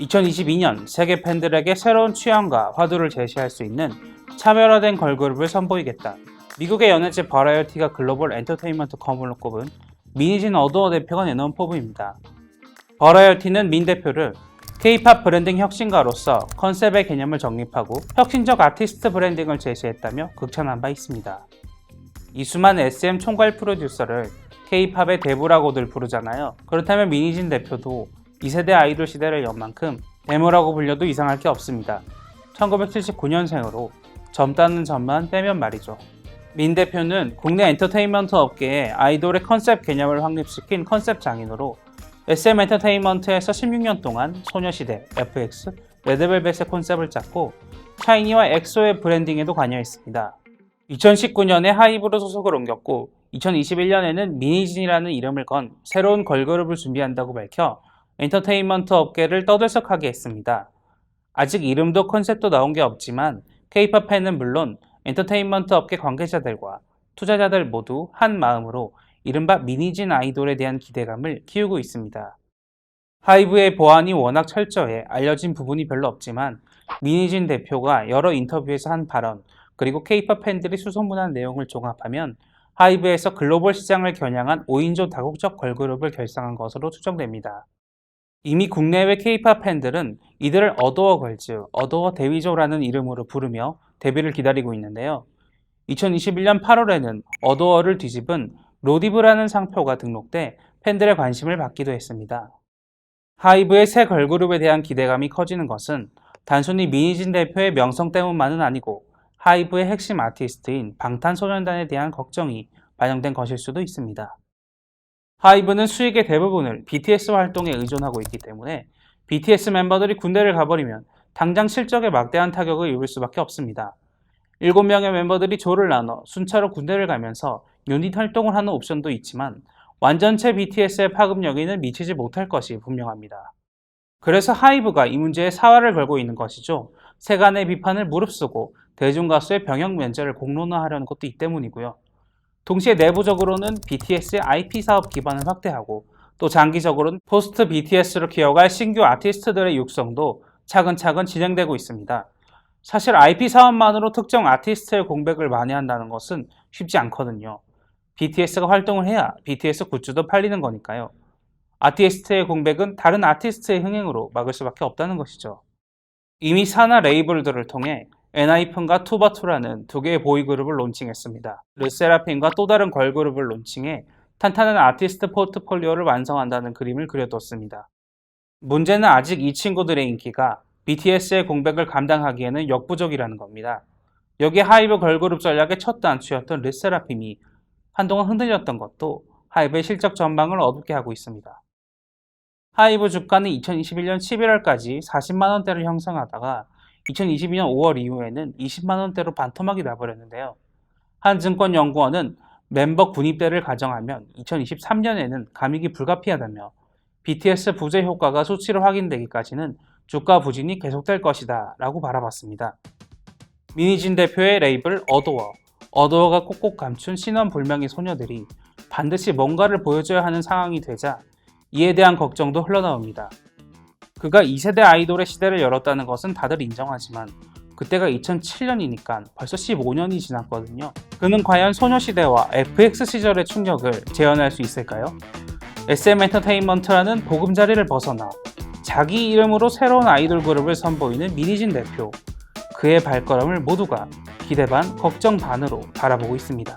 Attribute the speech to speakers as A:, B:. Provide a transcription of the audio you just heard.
A: 2022년 세계 팬들에게 새로운 취향과 화두를 제시할 수 있는 차별화된 걸그룹을 선보이겠다. 미국의 연예지 버라이어티가 글로벌 엔터테인먼트 거물로 꼽은 미니진 어도어 대표가 내놓은 포부입니다. 버라이어티는 민 대표를 K-팝 브랜딩 혁신가로서 컨셉의 개념을 정립하고 혁신적 아티스트 브랜딩을 제시했다며 극찬한 바 있습니다. 이수만 SM 총괄 프로듀서를 K-팝의 대부라고들 부르잖아요. 그렇다면 미니진 대표도 2세대 아이돌 시대를 연 만큼 데모라고 불려도 이상할 게 없습니다. 1979년생으로 젊다는 점만 빼면 말이죠. 민 대표는 국내 엔터테인먼트 업계에 아이돌의 컨셉 개념을 확립시킨 컨셉 장인으로 SM 엔터테인먼트에서 16년 동안 소녀시대, FX, 레드벨벳의 컨셉을 짰고 샤이니와 엑소의 브랜딩에도 관여했습니다. 2019년에 하이브로 소속을 옮겼고 2021년에는 미니진이라는 이름을 건 새로운 걸그룹을 준비한다고 밝혀 엔터테인먼트 업계를 떠들썩하게 했습니다. 아직 이름도 컨셉도 나온 게 없지만 K-팝 팬은 물론 엔터테인먼트 업계 관계자들과 투자자들 모두 한 마음으로 이른바 미니진 아이돌에 대한 기대감을 키우고 있습니다. 하이브의 보안이 워낙 철저해 알려진 부분이 별로 없지만 미니진 대표가 여러 인터뷰에서 한 발언 그리고 K-팝 팬들이 수소문한 내용을 종합하면 하이브에서 글로벌 시장을 겨냥한 5인조 다국적 걸그룹을 결성한 것으로 추정됩니다. 이미 국내외 K-팝 팬들은 이들을 어도어 걸즈, 어도어 데위조라는 이름으로 부르며 데뷔를 기다리고 있는데요. 2021년 8월에는 어도어를 뒤집은 로디브라는 상표가 등록돼 팬들의 관심을 받기도 했습니다. 하이브의 새 걸그룹에 대한 기대감이 커지는 것은 단순히 미니진 대표의 명성 때문만은 아니고 하이브의 핵심 아티스트인 방탄소년단에 대한 걱정이 반영된 것일 수도 있습니다. 하이브는 수익의 대부분을 BTS 활동에 의존하고 있기 때문에 BTS 멤버들이 군대를 가버리면 당장 실적에 막대한 타격을 입을 수밖에 없습니다. 7명의 멤버들이 조를 나눠 순차로 군대를 가면서 유닛 활동을 하는 옵션도 있지만 완전체 BTS의 파급력에는 미치지 못할 것이 분명합니다. 그래서 하이브가 이 문제에 사활을 걸고 있는 것이죠. 세간의 비판을 무릅쓰고 대중가수의 병역 면제를 공론화하려는 것도 이 때문이고요. 동시에 내부적으로는 BTS의 IP 사업 기반을 확대하고 또 장기적으로는 포스트 BTS로 기어갈 신규 아티스트들의 육성도 차근차근 진행되고 있습니다. 사실 IP 사업만으로 특정 아티스트의 공백을 만회한다는 것은 쉽지 않거든요. BTS가 활동을 해야 BTS 굿즈도 팔리는 거니까요. 아티스트의 공백은 다른 아티스트의 흥행으로 막을 수밖에 없다는 것이죠. 이미 산하 레이블들을 통해 엔하이픈과 투바투라는 두 개의 보이그룹을 론칭했습니다. 르세라핌과 또 다른 걸그룹을 론칭해 탄탄한 아티스트 포트폴리오를 완성한다는 그림을 그려뒀습니다. 문제는 아직 이 친구들의 인기가 BTS의 공백을 감당하기에는 역부족이라는 겁니다. 여기에 하이브 걸그룹 전략의 첫 단추였던 르세라핌이 한동안 흔들렸던 것도 하이브의 실적 전망을 어둡게 하고 있습니다. 하이브 주가는 2021년 11월까지 40만원대를 형성하다가 2022년 5월 이후에는 20만 원대로 반토막이 나버렸는데요. 한 증권연구원은 멤버 군입대를 가정하면 2023년에는 감익이 불가피하다며 BTS 부재 효과가 수치로 확인되기까지는 주가 부진이 계속될 것이다 라고 바라봤습니다. 미니진 대표의 레이블 어도어, 어도어가 꼭꼭 감춘 신원불명의 소녀들이 반드시 뭔가를 보여줘야 하는 상황이 되자 이에 대한 걱정도 흘러나옵니다. 그가 2세대 아이돌의 시대를 열었다는 것은 다들 인정하지만 그때가 2007년이니까 벌써 15년이 지났거든요. 그는 과연 소녀시대와 FX 시절의 충격을 재현할 수 있을까요? SM 엔터테인먼트라는 보금자리를 벗어나 자기 이름으로 새로운 아이돌 그룹을 선보이는 미니진 대표. 그의 발걸음을 모두가 기대 반, 걱정 반으로 바라보고 있습니다.